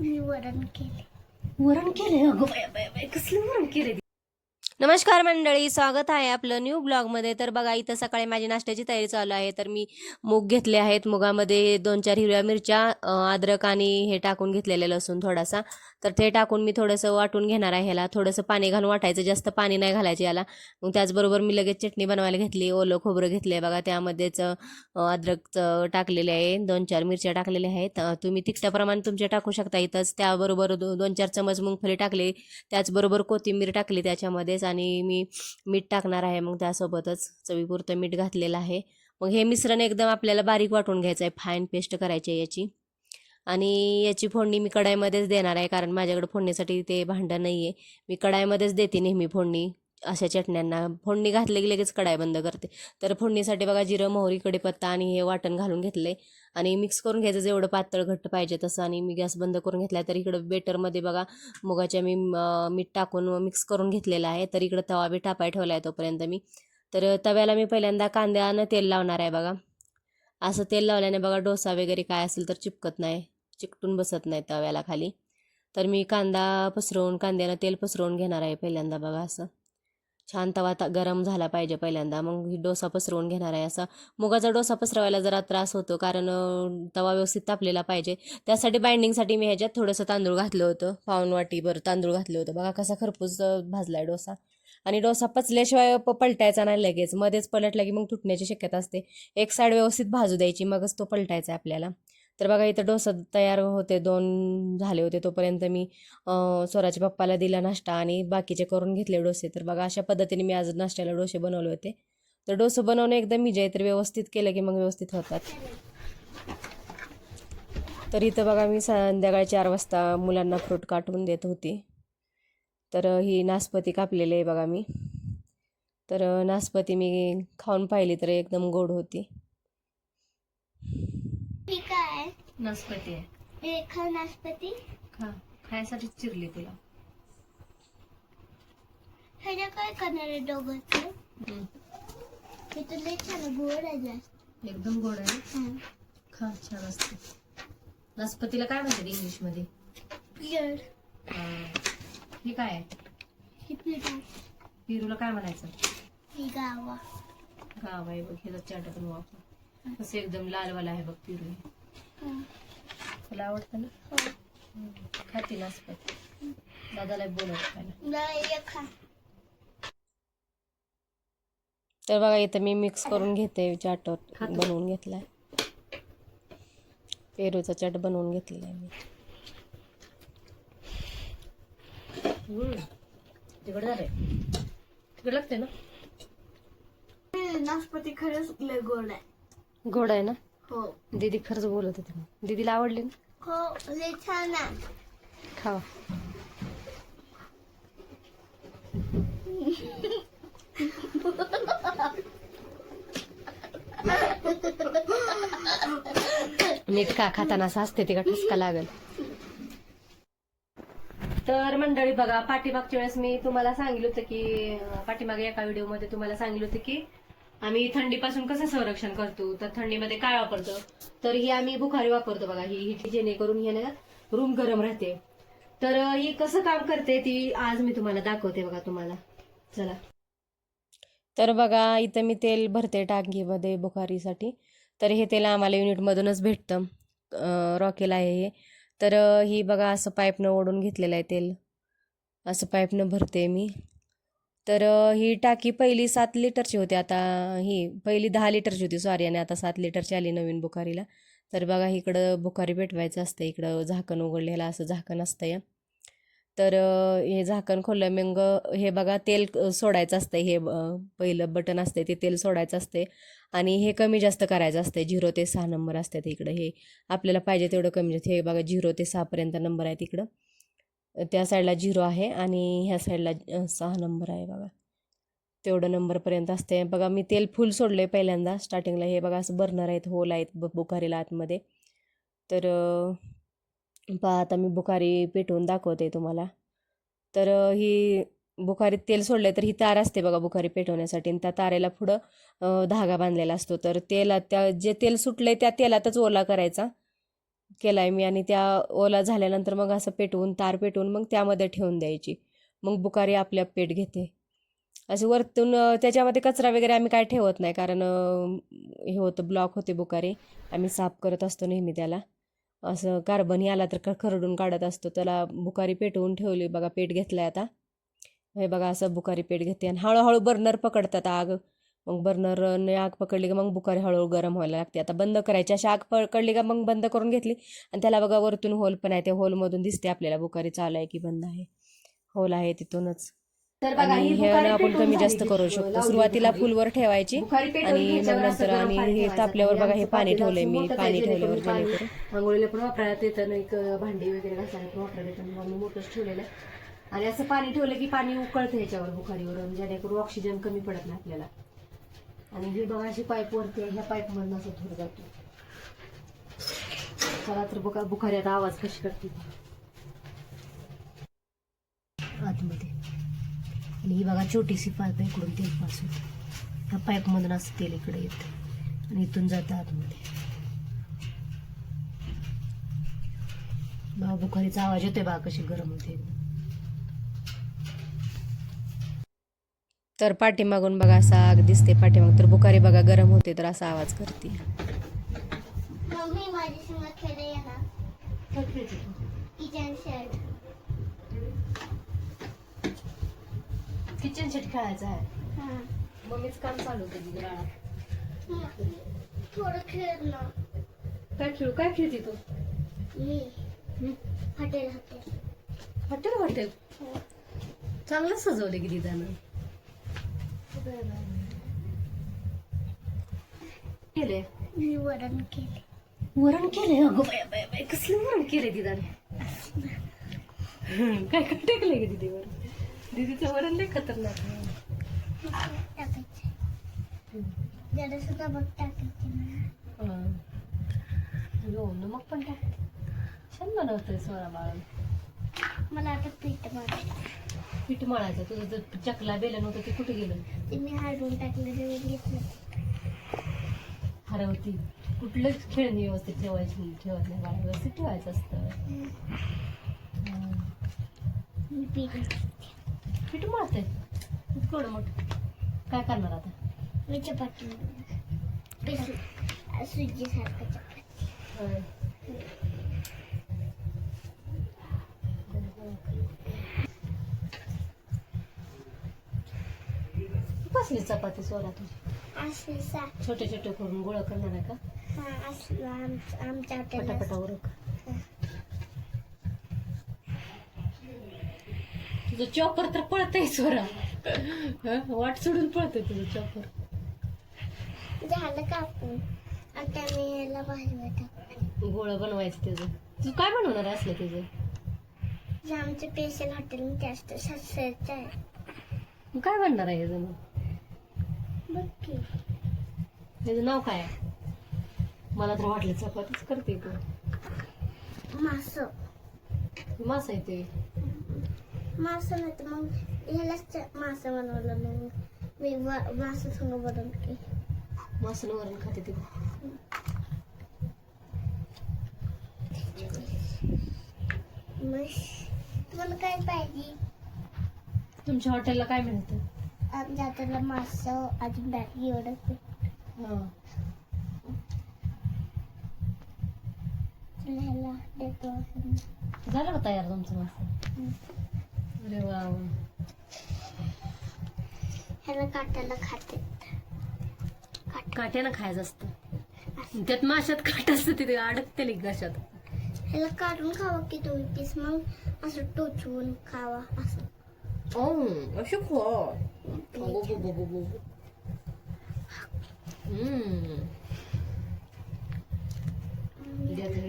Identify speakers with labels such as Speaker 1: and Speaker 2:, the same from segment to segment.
Speaker 1: मी वरण केले.
Speaker 2: वरण केले? अगं बाय बाय बाय कसलं वरण केले? नमस्कार मंडळी स्वागत आहे आपलं न्यू ब्लॉगमध्ये तर बघा इथं सकाळी माझी नाश्त्याची तयारी चालू आहे. तर मी मूग घेतले आहेत. मुगामध्ये दोन चार हिरव्या मिरच्या अद्रक आणि हे टाकून घेतलेले लसूण थोडासा. तर ते टाकून मी थोडंसं वाटून घेणार आहे ह्याला. थोडंसं पाणी घालून वाटायचं जास्त पाणी नाही घालायचं याला. मग त्याचबरोबर मी लगेच चटणी बनवायला घेतली ओलं खोबरं घेतलं आहे बघा. त्यामध्येच अद्रकचं टाकलेले आहे. दोन चार मिरच्या टाकलेल्या आहेत. तुम्ही तिखटाप्रमाणे तुमचे टाकू शकता इथंच. त्याबरोबर दोन चार चमच मुंगफली टाकली. त्याचबरोबर कोथिंबीर टाकली आणि मी मीठ टाकणार आहे. मग त्यासोबतच चवीपुरतं मीठ घातलेलं आहे. मग हे मिश्रण एकदम आपल्याला बारीक वाटून घ्यायचं आहे फाईन पेस्ट करायची आहे याची. आणि याची फोडणी मी कढाईमध्येच देणार आहे. कारण माझ्याकडे फोडणीसाठी ते भांडं नाही आहे मी कढाईमध्येच देते नेहमी फोडणी. अशा चटण्यांना. फोडणी घातली की लगेच कढाई बंद करते. तर फोडणीसाठी बघा जिरं मोहरी कडीपत्ता आणि हे वाटण घालून घेतले. आणि मिक्स करून घ्यायचं जेवढं पातळ घट्ट पाहिजे तसं आणि मी गॅस बंद करून घेतला तर इकडं बेटरमध्ये बघा मुगाच्या मी मीठ टाकून मिक्स करून घेतलेला आहे. तर इकडं तवा बी टापाय ठेवला आहे तोपर्यंत मी. तर तव्याला मी पहिल्यांदा कांद्यानं तेल लावणार आहे बघा. असं तेल लावल्याने बघा डोसा वगैरे काय असेल तर चिपकत नाही. चिकटून बसत नाही तव्याला खाली. तर मी कांदा पसरवून कांद्यानं तेल पसरवून घेणार आहे पहिल्यांदा बघा असं. छान तवा ता गरम झाला पाहिजे पहिल्यांदा. मग ही डोसा पसरवून घेणार आहे. असा मुगाचा डोसा पसरवायला जरा त्रास होतो कारण तवा व्यवस्थित तापलेला पाहिजे. त्यासाठी बाइंडिंगसाठी मी ह्याच्यात थोडंसं तांदूळ घातलं होतं. पाऊन वाटीभर तांदूळ घातलं होतं. बघा कसा खरपूस भाजला आहे डोसा. आणि डोसा पचल्याशिवाय पलटायचा नाही लगेच. मध्येच पलटला की मग तुटण्याची शक्यता असते. एक साईड व्यवस्थित भाजू द्यायची मगच तो पलटायचा आहे आपल्याला. तर बघा इथं डोसा तयार होते दोन झाले होते तोपर्यंत मी स्वराच्या पप्पाला दिला नाश्ता आणि बाकीचे करून घेतले डोसे. तर बघा अशा पद्धतीने मी आज नाश्त्याला डोसे बनवले होते. तर डोसे बनवणं एकदम मी आहे तर व्यवस्थित केलं की मग व्यवस्थित होतात. तर इथं बघा मी संध्याकाळी चार वाजता मुलांना फ्रूट काटून देत होती. तर ही नासपती कापलेली आहे बघा मी. तर नासपती मी खाऊन पाहिली तर एकदम गोड होती. नासपती आहे.
Speaker 1: हे खा नाशपती
Speaker 2: खा. खायसाठी चिरली तुला.
Speaker 1: ह्याच्या काय करणार आहे दोघंच? हे तर लय छान गोड आहे जास्त.
Speaker 2: एकदम गोड आहे.
Speaker 1: हं.
Speaker 2: खा छान असते. नासपतीला काय म्हणतात हे. काय आहे?
Speaker 1: ही पिढा
Speaker 2: पिरूला काय म्हणायचं?
Speaker 1: ही गावा.
Speaker 2: गाव आहे बघ ह्याचा चाट पण वापर. कसं एकदम लालवाला आहे बघ पिरू हे. तुला आवडतं ना?
Speaker 1: हो.
Speaker 2: खाती नासपती दादाला बोलत खायला
Speaker 1: नाही हे खा.
Speaker 2: तर बघा इथं मी मिक्स करून घेते चाट बनवून घेतलाय. पेरूचा चाट बनवून घेतलेला आहे मी. तिकडे झालंय. तिकडे लागते ना?
Speaker 1: नाशपती खरंच लय गोड आहे.
Speaker 2: गोड आहे ना?
Speaker 1: हो.
Speaker 2: दीदी खरंच बोलत होती दीदीला आवडली ना?
Speaker 1: हो लय छान आहे.
Speaker 2: खावा. नीट का खाताना असं असते ते का ठसका लागल. तर मंडळी बघा पाठीमागच्या वेळेस मी तुम्हाला सांगितलं होतं की अं, पाठीमागे एका व्हिडिओमध्ये तुम्हाला सांगितलं होतं की आम्ही थंडीपासून कसं संरक्षण करतो? तर थंडीमध्ये काय वापरतो? तर ही आम्ही बुखारी वापरतो बघा. ही ही जेणेकरून हे ना रूम गरम राहते. तर ही कसं काम करते ती आज मी तुम्हाला दाखवते बघा तुम्हाला. चला. तर बघा इथं मी तेल भरते टाकीमध्ये बुखारीसाठी. तर हे तेल आम्हाला युनिटमधूनच भेटतं. रॉकेल आहे हे. तर ही बघा असं पाईपनं ओढून घेतलेलं आहे तेल. असं पाईपनं भरते मी. तर ही टाकी पहिली सात लिटरची होती. आता ही पहिली दहा लिटरची होती. सॉरी आणि आता सात लिटरची आली नवीन बुखारीला. तर बघा इकडं बुखारी पेटवायचं असतं इकडं झाकण उघडलेलं असं झाकण असतं या तर हे झाकण खोललं मग हे बघा तेल सोडायचं असतं हे पहिलं बटन असते ते तेल सोडायचं असते आणि हे कमी जास्त करायचं असते झिरो ते सहा नंबर असतात इकडं. हे आपल्याला पाहिजे तेवढं कमी जास्त. हे बघा झिरो ते सहापर्यंत नंबर आहे तिकडं त्या साईडला झिरो आहे आणि ह्या साईडला सहा नंबर आहे बघा. तेवढं नंबरपर्यंत असते बघा मी तेल फुल सोडलं पहिल्यांदा. स्टार्टिंगला हे बघा असं बर्नर आहेत होल आहेत ब बुखारीला आतमध्ये. तर पहा आता मी बुखारी पेटवून दाखवते तुम्हाला. तर ही बुखारीत तेल सोडले तर ही तार असते बघा बुखारी पेटवण्यासाठी. आणि त्या तारेला पुढं धागा बांधलेला असतो. तर तेला त्या जे तेल सुटलंय त्या तेलातच ओला करायचा. केलाय मी आणि त्या ओला झाल्यानंतर मग असं पेटवून तार पेटवून मग त्यामध्ये ठेवून द्यायची. मग बुकारी आपल्या पेट घेते. असे वरतून त्याच्यामध्ये कचरा वगैरे आम्ही काय ठेवत नाही कारण हे होतं ब्लॉक होते बुकारी. आम्ही साफ करत असतो नेहमी त्याला. असं कार्बन आला तर खरडून काढत असतो. त्याला बुकारी पेटवून ठेवली. बघा पेट घेतलाय आता. हे बघा असं बुकारी पेट घेते. आणि हळूहळू बर्नर पकडतात आग. मग बर्नरने आग पकडली का मग बुकारी हळूहळू गरम व्हायला लागते. आता बंद करायची. अशी आग पकडली का मग बंद करून घेतली. आणि त्याला बघा वरतून होल पण आहे. त्या होलमधून दिसते आपल्याला बुकारी चालू आहे की बंद आहे. होल आहे तिथूनच. आणि
Speaker 3: ही बुखारी
Speaker 2: आपण कमी जास्त करू शकतो. सुरुवातीला
Speaker 3: बुखारी.
Speaker 2: फुलवर ठेवायची
Speaker 3: बुखारी
Speaker 2: आणि मग नंतर आणि हे. तापल्यावर बघा हे पाणी ठेवलंय. मी पाणी ठेवल्यावर
Speaker 3: जेणेकरून पाणी
Speaker 2: जेणेकरून
Speaker 3: आंघोळीला पण वापरायला येतं एक भांडी वगैरे घासायला पण वापरायला येतं मोठंच ठेवलेलं आणि असं पाणी ठेवलं की पाणी उकळतं ह्याच्यावर बुखारीवर जेणेकरून ऑक्सिजन कमी पडत नाही आपल्याला. आणि ही बघा अशी पाईप वरती आहे, ह्या पाईप मधून असं धूर जातो. चला तर बघा बुखाऱ्यात आवाज कशी करते आतमध्ये. आणि ही बघा छोटीशी पाईप आहे इकडून तेल पास होते ह्या पाईप मधून असं तेल इकडे येतं. आणि इथून जातं आतमध्ये. बघा बुखारीचा आवाज येतोय बघा कशी गरम होते.
Speaker 2: तर पाठीमागून बघा असा आग दिसते. पाठीमाग तर बुखारी बघा गरम होते तर असा आवाज करते.
Speaker 1: किचन सेट
Speaker 3: किचन सेट खेळायचं आहे.
Speaker 1: हा.
Speaker 3: मम्मीच काम चालू.
Speaker 1: थोडं खेळ ना
Speaker 3: काय खेळू? काय खेळते तू?
Speaker 1: मी? Hotel hotel.
Speaker 3: Hotel hotel.
Speaker 1: हो.
Speaker 3: चांगलं सजवले की तिथं केले?
Speaker 1: मी वरण केले.
Speaker 3: वरण केले? अगं बाय बाय बाय कसलं वरण केले तिथं काय काय टाकले की तिथे वरण? दीदीचं वरण लय खतरनाक.
Speaker 1: टाकायचे जरा सुद्धा बघ टाकायचे
Speaker 3: नमक पण टाक. छान बनवतोय सोळा बाळा
Speaker 1: मला आता पीठ मारायचं
Speaker 3: पीठ मळायचं. तुझं जर चकला बेलन होतं ते कुठे गेलं?
Speaker 1: ते मी हाडून टाकलं ते घेतलं.
Speaker 3: हरवती. कुठलंच खेळणी व्यवस्थित ठेवायची नाही, ठेवत नाही बाळा. व्यवस्थित ठेवायचं असतं. हा.
Speaker 1: मी पीठ
Speaker 3: पीठ मळते? थोडं मोठं. काय करणार आता?
Speaker 1: मी चपाती पेसू सुजी सारखं चपाती.
Speaker 3: कसली चपाती सोला तुझी.
Speaker 1: असं सा
Speaker 3: छोटे छोटे करून गोळा करणार आहे का?
Speaker 1: हा असलं आमच्या आमच्या हॉटेलला
Speaker 3: पटापटा उरक. तुझं चॉपर तर पळतय सोरा हं? वाट सोडून पळतय तुझं चॉपर
Speaker 1: झालं कापून. आता मी याला भाजवा टाकते
Speaker 3: गोळा बनवायचं त्याचं. तू काय बनवणार असलं त्याचं?
Speaker 1: जे आमचं स्पेशल हॉटेल आहे.
Speaker 3: मग काय बनणार आहे याचं मग त्याचं नाव काय मला तर वाटलं चपातीच करते तू.
Speaker 1: मासं.
Speaker 3: मास आहे ते.
Speaker 1: मासं नाही तर मग ह्यालाच मासं बनवलं मग. मी मासं संग बनवते
Speaker 3: मासन वरण खाते ते.
Speaker 1: मग तुम्हाला काय पाहिजे?
Speaker 3: तुमच्या हॉटेलला काय मिळतं?
Speaker 1: आमच्या हाताला मासं अजून बॅटरी एवढंच.
Speaker 3: हा.
Speaker 1: ह्याला देतो
Speaker 3: झालं का तयार तुमचं मास? अरे वा वा.
Speaker 1: ह्याला काटायला खाते
Speaker 3: काट्यानं खायचं असतं. त्यात माशात काट असतं तिथे अडकते घशात.
Speaker 1: ह्याला काढून खावा की दोन पीस मग असं टोचवून खावा असं.
Speaker 3: ओ अशी खो.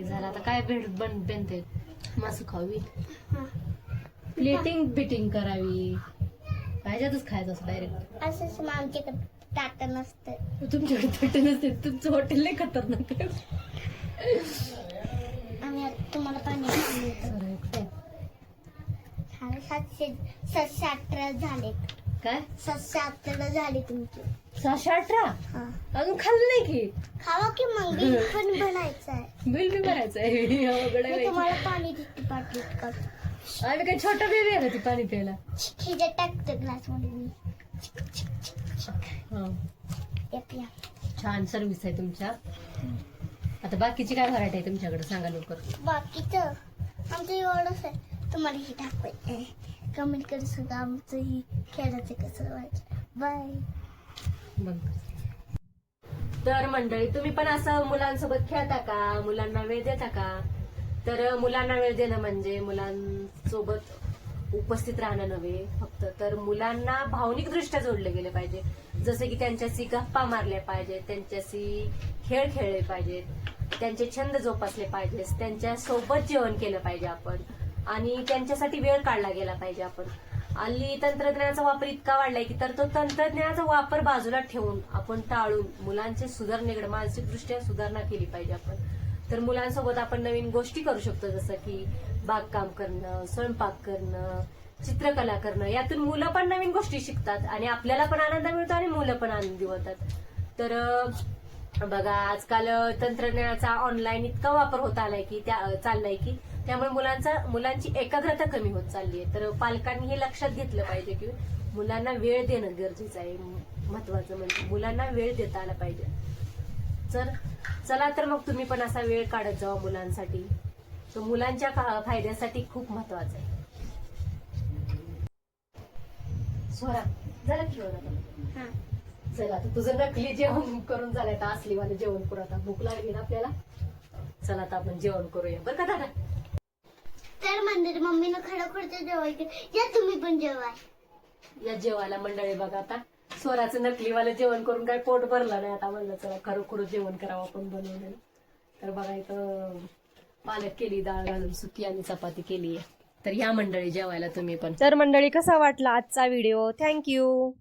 Speaker 3: झालं आता काय भेट बन बनते मास खावी
Speaker 1: हा.
Speaker 3: प्लेटिंग बिटिंग करावी. ह्याच्यातच खायचं असं डायरेक्ट
Speaker 1: असंच मग आमच्याकडे टाटा नसतं.
Speaker 3: तुमच्याकडे थट नसते. तुमचं हॉटेल नाही खतरनाक.
Speaker 1: आम्ही आता तुम्हाला पाणी. झाले सातशे सातशे अठरा झाले
Speaker 3: काय?
Speaker 1: सातशे अठरा झाली तुमची.
Speaker 3: सहाशे अठरा?
Speaker 1: हा.
Speaker 3: अजून खाल्लं नाही की?
Speaker 1: खावा की मग? बिल पण बनायचं आहे.
Speaker 3: बिल बी भरायचं आहे. अवघड आहे
Speaker 1: मी
Speaker 3: बाई.
Speaker 1: तुम्हाला पाणी देते पाठवत का
Speaker 3: आम्ही काय छोटा बेबी आहे का ती पाणी प्यायला?
Speaker 1: टाकते ग्लासमध्ये मी.
Speaker 3: हा.
Speaker 1: पिया.
Speaker 3: छान सर्विस आहे तुमच्या. आता बाकीची काय व्हरायटी आहे तुमच्याकडे? सांगा लवकर.
Speaker 1: बाकीचं? आमचं एवढंच आहे. तुम्हाला हे दाखवायचं आहे कमेंट करू सुद्धा आमचं ही खेळाचं कसं व्हायचं बाय
Speaker 3: तर मंडळी तुम्ही पण असं मुलांसोबत खेळता का? मुलांना वेळ देता का? तर मुलांना वेळ देणं म्हणजे मुलांसोबत उपस्थित राहणं नव्हे फक्त तर मुलांना भावनिक दृष्ट्या जोडले गेले पाहिजे. जसे की त्यांच्याशी गप्पा मारल्या पाहिजेत त्यांच्याशी खेळ खेळले पाहिजेत त्यांचे छंद जोपासले पाहिजेत त्यांच्यासोबत जेवण केलं पाहिजे आपण. आणि त्यांच्यासाठी वेळ काढला गेला पाहिजे आपण. हल्ली तंत्रज्ञानाचा वापर इतका वाढलाय की तर तो तंत्रज्ञानाचा वापर बाजूला ठेवून आपण टाळून मुलांचे सुधारणेकडे मानसिकदृष्ट्या सुधारणा केली पाहिजे आपण. तर मुलांसोबत आपण नवीन गोष्टी करू शकतो जसं की बागकाम करणं स्वयंपाक करणं चित्रकला करणं. यातून मुलं पण नवीन गोष्टी शिकतात आणि आपल्याला पण आनंद मिळतो आणि मुलं पण आनंदी होतात. तर बघा आजकाल तंत्रज्ञानाचा ऑनलाईन इतका वापर होत आलाय की त्या चाललाय की त्यामुळे मुलांचा मुलांची एकाग्रता कमी होत चालली आहे. तर पालकांनी हे लक्षात घेतलं पाहिजे की मुलांना वेळ देणं गरजेचं आहे. महत्वाचं म्हणजे मुलांना वेळ देता आला पाहिजे. तर चला तर मग तुम्ही पण असा वेळ काढत जावा मुलांसाठी. तो मुलांच्या फायद्यासाठी खूप महत्त्वाचा आहे. स्वरा झालं की?
Speaker 1: हा.
Speaker 3: चला आता तुझं नकली जेवण करून आता असली वाले जेवण करू आता. भूक लागली ना आपल्याला? चला आता आपण जेवण करूया. बरं का दादा?
Speaker 1: तर मंदिर मम्मीनं खडखडचं जेवायचं या तुम्ही पण जेवाय.
Speaker 3: या जेवायला मंडळी बघा आता. स्वराचं नकलीवालं जेवण करून काय पोट भरलं नाही आता म्हणलं चला खरोखर जेवण करावं आपण बनवलेलं तर बघा इथं पालक केली डाळ घालून सुकी आणि चपाती केली तर या मंडळी जेवायला तुम्ही पण.
Speaker 2: तर मंडळी कसा वाटला आजचा व्हिडिओ? थँक्यू